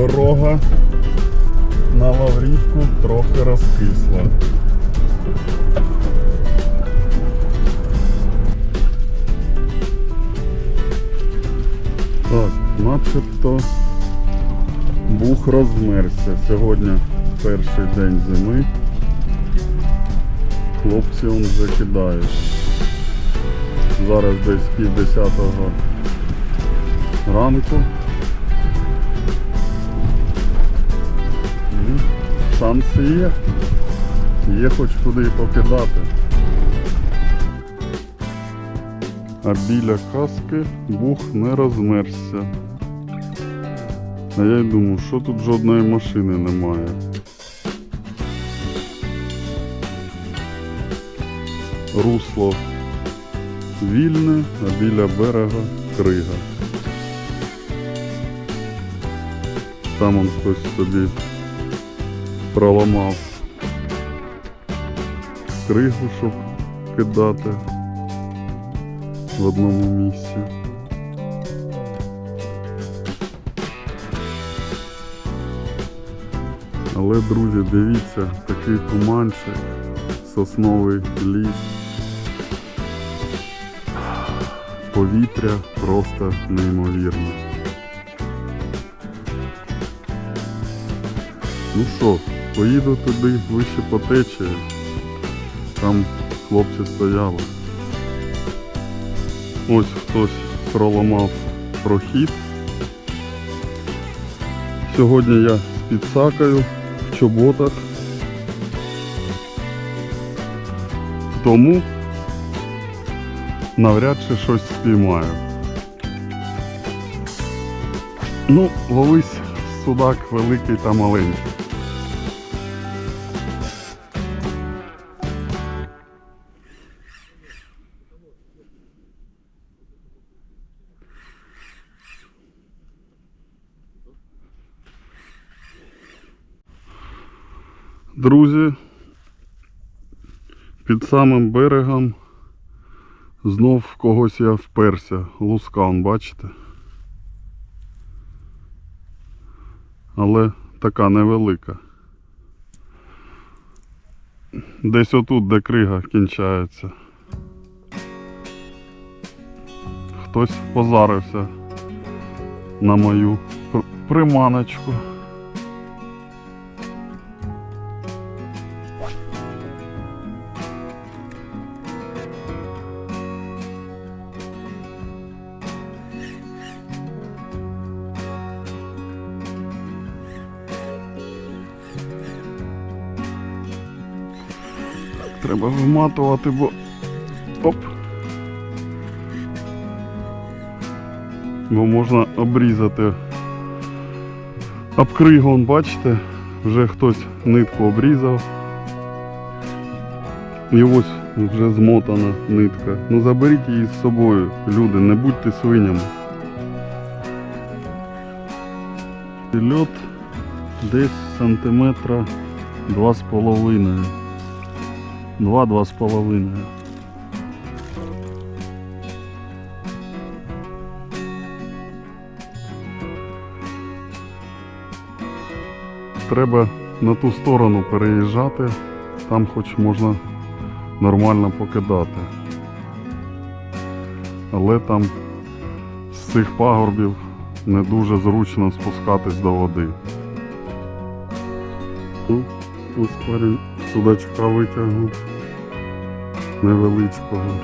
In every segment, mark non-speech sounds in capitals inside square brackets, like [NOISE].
Дорога на Лаврівку трохи розкисла. Так, начебто бух розмерся. Сьогодні перший день зими. Хлопці он вже кидають. Зараз десь пів десятого ранку. Шанси є. Є хоч куди покидати. А біля каски бух не розмерзся. А я й думаю, що тут жодної машини немає. Русло вільне, а біля берега крига. Там он хтось собі проламав кригу, щоб кидати в одному місці. Але, друзі, дивіться, такий туманчик, сосновий ліс. Повітря просто неймовірне. Ну що, поїду туди вище по течії. Там хлопці стояли. Ось хтось проламав прохід. Сьогодні я з підсакою в чоботах. Тому навряд чи щось спіймаю. Ну, ловись судак великий та маленький. Друзі, під самим берегом знов когось я вперся. Луска, он, бачите? Але така невелика. Десь отут, де крига кінчається. Хтось позарився на мою приманочку. Треба вматувати, бо. Оп. Бо можна обрізати. Обкригон, бачите, вже хтось нитку обрізав. І ось вже змотана нитка. Ну заберіть її з собою, люди, не будьте свинями. Льот десь сантиметра два з половиною. Два-два з половиною. Треба на ту сторону переїжджати, там хоч можна нормально покидати. Але там з цих пагорбів не дуже зручно спускатись до води. Ну, ось парень судачка витягнув невеличкого,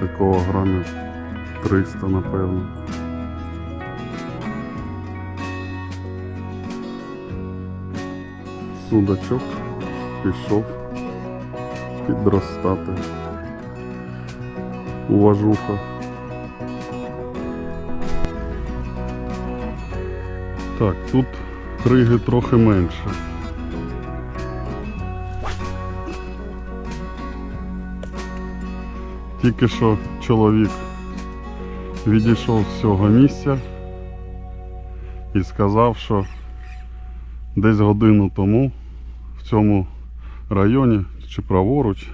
такого грамів 300 напевно. Судачок пішов підростати у важухах. Так, тут криги трохи менше. Тільки що чоловік відійшов з цього місця і сказав, що десь годину тому в цьому районі, чи праворуч,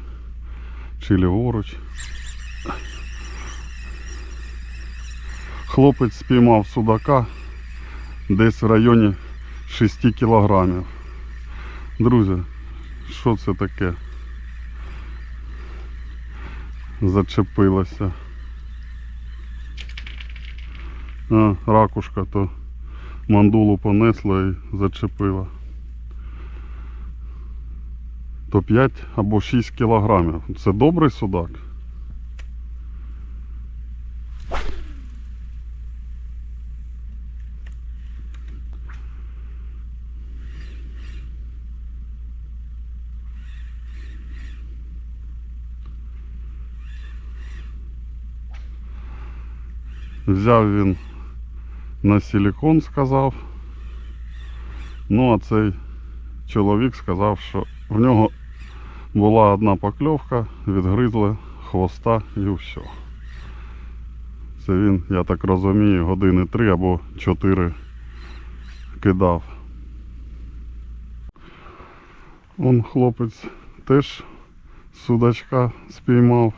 чи ліворуч, хлопець спіймав судака десь в районі 6 кілограмів. Друзі, що це таке? Зачепилося. А, ракушка то мандулу понесла і зачепила. То 5 або 6 кілограмів. Це добрий судак. Взяв він на силікон, сказав. Ну, а цей чоловік сказав, що в нього була одна покльовка, відгризли хвоста і все. Це він, я так розумію, години три або чотири кидав. Он хлопець теж судачка спіймав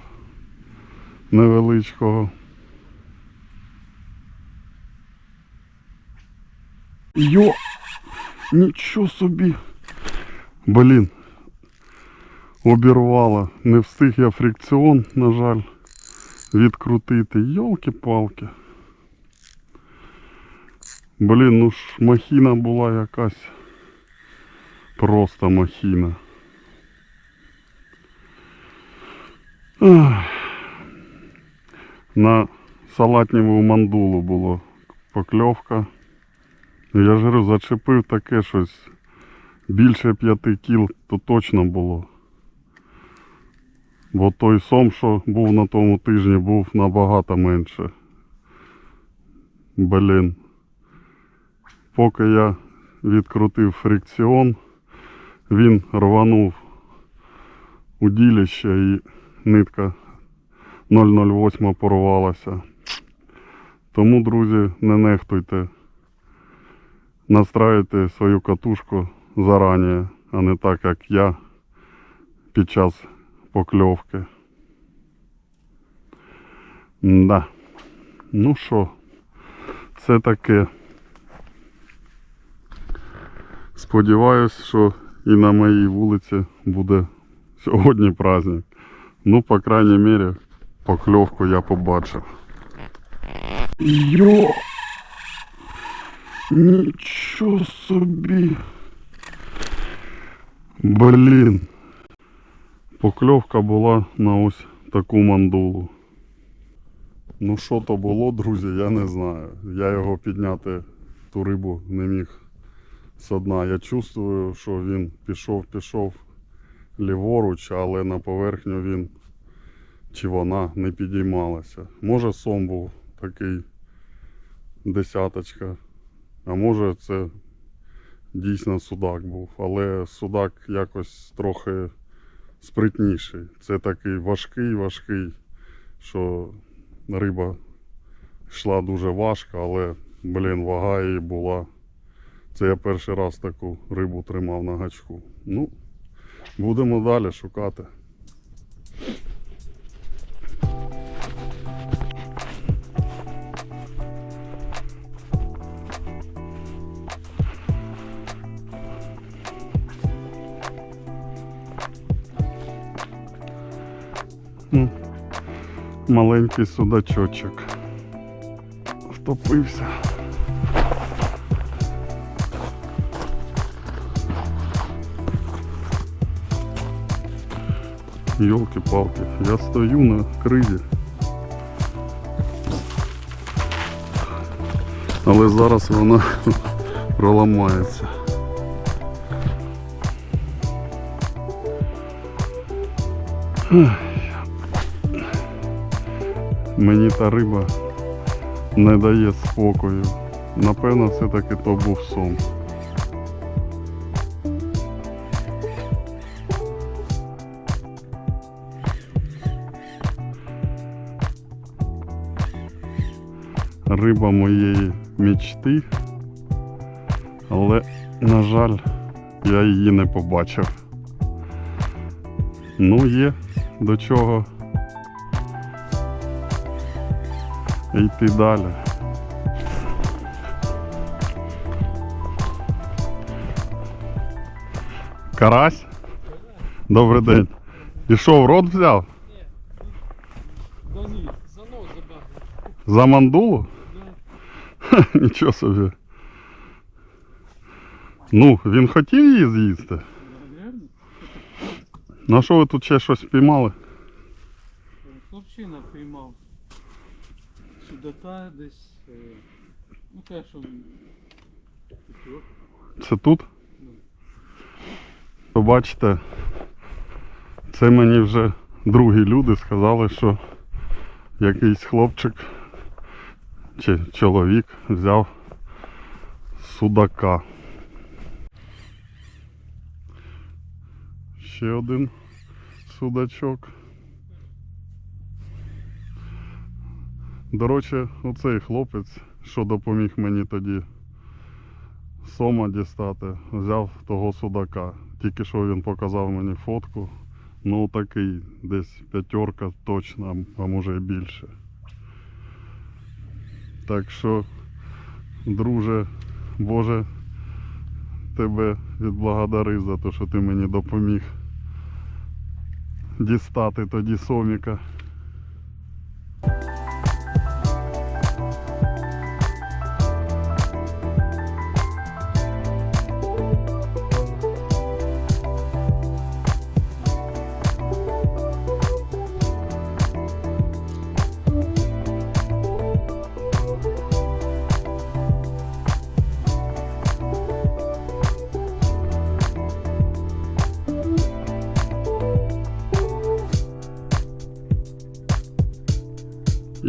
невеличкого. Йо! Нічого собі. Блін. Обірвала. Не встиг я фрикціон, на жаль, відкрутити. Йолки-палки. Блін, ну ж махіна була якась. Просто махіна. Ах. На салатневу мандулу було покльовка. Я ж говорю, зачепив таке щось більше п'яти кіл, то точно було. Бо той сом, що був на тому тижні, був набагато менше. Блін. Поки я відкрутив фрикціон, він рванув удилище і нитка 008 порвалася. Тому, друзі, не нехтуйте настраюйте свою катушку зарані, а не так, як я під час покльовки. Да. Ну що, це таке. Сподіваюсь, що і на моїй вулиці буде сьогодні праздник. Ну, по крайній мірі, покльовку я побачив. Йо! Нічого собі. Блін. Покльовка була на ось таку мандулу. Ну що то було, друзі, я не знаю. Я його підняти ту рибу не міг з дна. Я чувствую, що він пішов, пішов ліворуч, але на поверхню він чи вона не підіймалася. Може сом був такий десяточка. А може це дійсно судак був, але судак якось трохи спритніший. Це такий важкий, важкий, що риба йшла дуже важко, але, блін, вага її була. Це я перший раз таку рибу тримав на гачку. Ну, будемо далі шукати. Маленький судачочок. Втопився. Йолки-палки, я стою на кризі. Але зараз вона [LAUGHS] проламається. Мені та риба не дає спокою. Напевно, все-таки то був сон. Риба моєї мічти, але, на жаль, я її не побачив. Ну, є до чого і йти далі. Карась? Добрий день. І що, в рот взяв? Ні. За нос забагнув. За мандулу? Да. Нічого собі. Ну, він хотів її з'їсти. Ну а що ви тут ще щось піймали? Хлопчина піймав. Судака десь. е, Ну каже, що. Це тут? Ви бачите, це мені вже другі люди сказали, що якийсь хлопчик чи чоловік взяв судака. Ще один судачок. До речі, оцей хлопець, що допоміг мені тоді сома дістати, взяв того судака. Тільки що він показав мені фотку. Ну такий, десь п'ятерка точно, а може і більше. Так що, друже, Боже, тебе відблагодари за те, що ти мені допоміг дістати тоді соміка.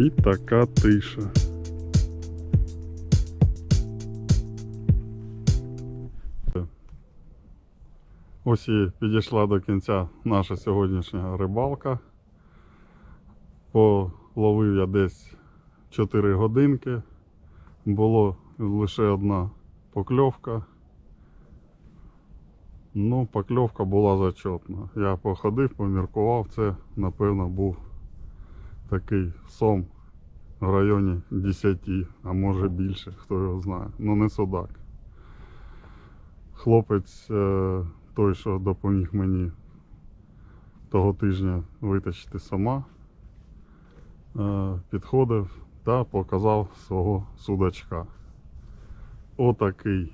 І така тиша. Ось і підійшла до кінця наша сьогоднішня рибалка. Половив я десь 4 годинки. Було лише одна покльовка. Ну, покльовка була зачетна. Я походив, поміркував, це, напевно, був такий сом в районі 10, а може більше, хто його знає. Ну не судак. Хлопець е, той, що допоміг мені того тижня витащити сама, е, підходив та показав свого судачка. Отакий.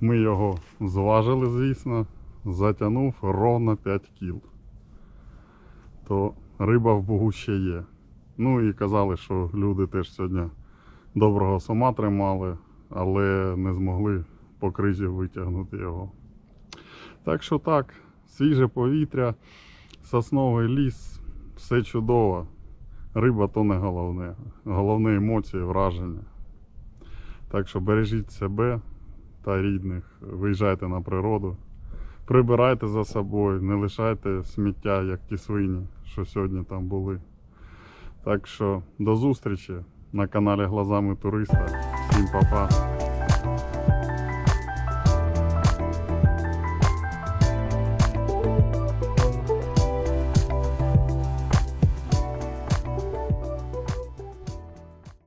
Ми його зважили, звісно, затягнув ровно 5 кіл то риба в Богу ще є. Ну і казали, що люди теж сьогодні доброго сома тримали, але не змогли по кризі витягнути його. Так що так, свіже повітря, сосновий ліс, все чудово. Риба то не головне. Головне емоції, враження. Так що бережіть себе та рідних, виїжджайте на природу. Прибирайте за собою, не лишайте сміття, як ті свині, що сьогодні там були. Так що до зустрічі на каналі Глазами Туриста. Всім па-па.